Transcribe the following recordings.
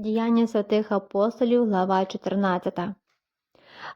Діяння святих апостолів, глава 14.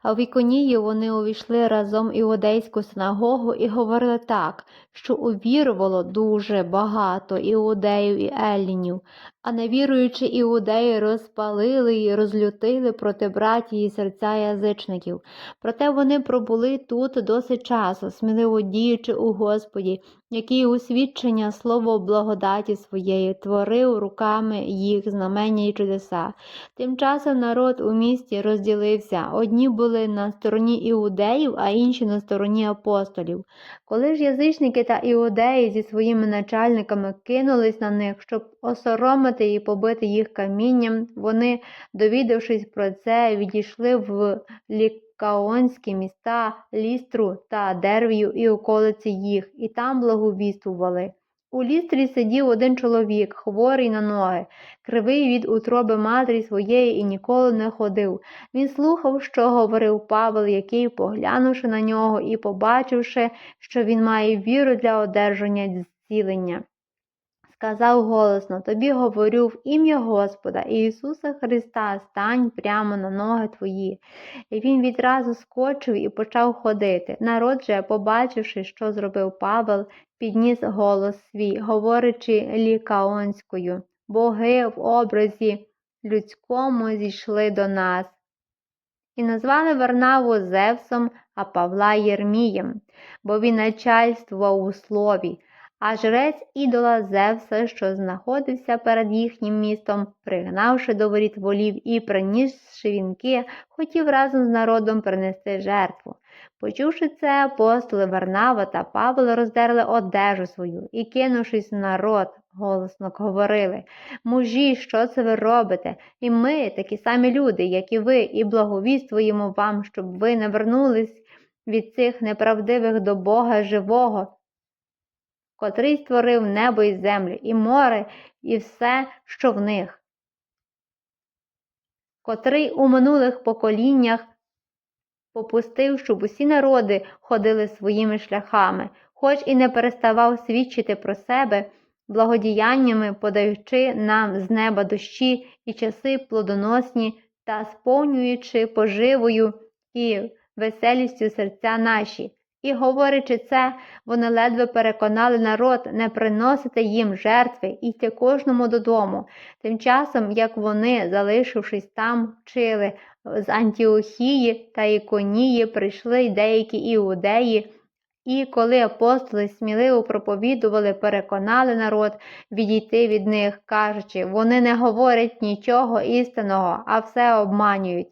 А в Іконії вони увійшли разом іудейську синагогу і говорили так, що увірувало дуже багато іудеїв і еллінів, а невіруючі іудеї розпалили і розлютили проти братії серця язичників. Проте вони пробули тут досить часу, сміливо діючи у Господі, який у свідчення слово благодаті своєї творив руками їх знамення і чудеса. Тим часом народ у місті розділився. Одні були на стороні іудеїв, а інші на стороні апостолів. Коли ж язичники та іудеї зі своїми начальниками кинулись на них, щоб осоромити і побити їх камінням, вони, довідавшись про це, відійшли в лікаонські міста Лістру та Дервію і околиці їх, і там благовіствували. У лістрі сидів один чоловік, хворий на ноги, кривий від утроби матері своєї і ніколи не ходив. Він слухав, що говорив Павел, який, поглянувши на нього і побачивши, що він має віру для одержання зцілення, сказав голосно: Тобі говорю в ім'я Господа Ісуса Христа, стань прямо на ноги твої. І він відразу скочив і почав ходити. Народ же, побачивши, що зробив Павел, підніс голос свій, говорячи лікаонською. Боги в образі людському зійшли до нас. І назвали Варнаву Зевсом, а Павла Єрмієм, бо він начальствував у слові. А жрець ідола Зевса, що знаходився перед їхнім містом, пригнавши до воріт волів і принісши вінки, хотів разом з народом принести жертву. Почувши це, апостоли Варнава та Павло роздерли одежу свою і, кинувшись в народ, голосно говорили Мужі, що це ви робите? І ми, такі самі люди, як і ви, і благовіствуємо вам, щоб ви не вернулись від цих неправдивих до Бога живого котрий створив небо і землю, і море, і все, що в них, котрий у минулих поколіннях попустив, щоб усі народи ходили своїми шляхами, хоч і не переставав свідчити про себе, благодіяннями подаючи нам з неба дощі і часи плодоносні та сповнюючи поживою і веселістю серця наші. І, говорячи це, вони ледве переконали народ не приносити їм жертви і йти кожному додому. Тим часом, як вони, залишившись там, вчили з Антіохії та Іконії, прийшли й деякі іудеї. І коли апостоли сміливо проповідували, переконали народ відійти від них, кажучи, вони не говорять нічого істинного, а все обманюють.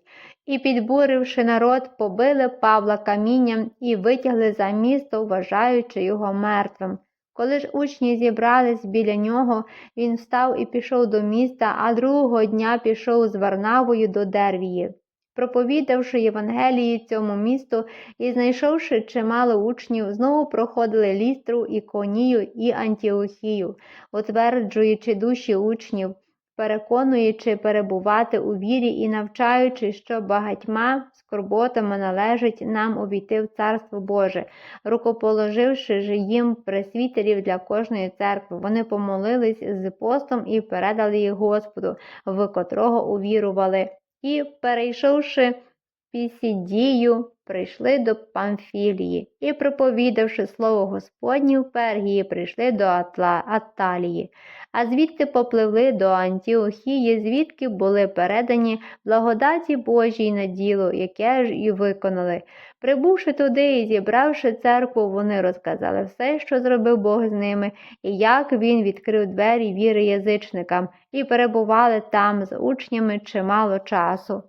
І, підбуривши народ, побили Павла камінням і витягли за місто, вважаючи його мертвим. Коли ж учні зібрались біля нього, він встав і пішов до міста, а другого дня пішов з Варнавою до Дервії. Проповідавши Євангелії цьому місту і знайшовши чимало учнів, знову проходили лістру, Іконію і Антіохію, утверджуючи душі учнів переконуючи перебувати у вірі і навчаючи, що багатьма скорботами належить нам увійти в Царство Боже, рукоположивши ж їм пресвітерів для кожної церкви, вони помолились з постом і передали їх Господу, в котрого увірували, і, перейшовши Пісідію, прийшли до Памфілії і, проповідавши слово Господнє в Пергії, прийшли до Атла, Атталії, а звідти попливли до Антіохії, звідки були передані благодаті Божій на діло, яке ж і виконали. Прибувши туди і зібравши церкву, вони розказали все, що зробив Бог з ними, і як він відкрив двері віри язичникам, і перебували там з учнями чимало часу.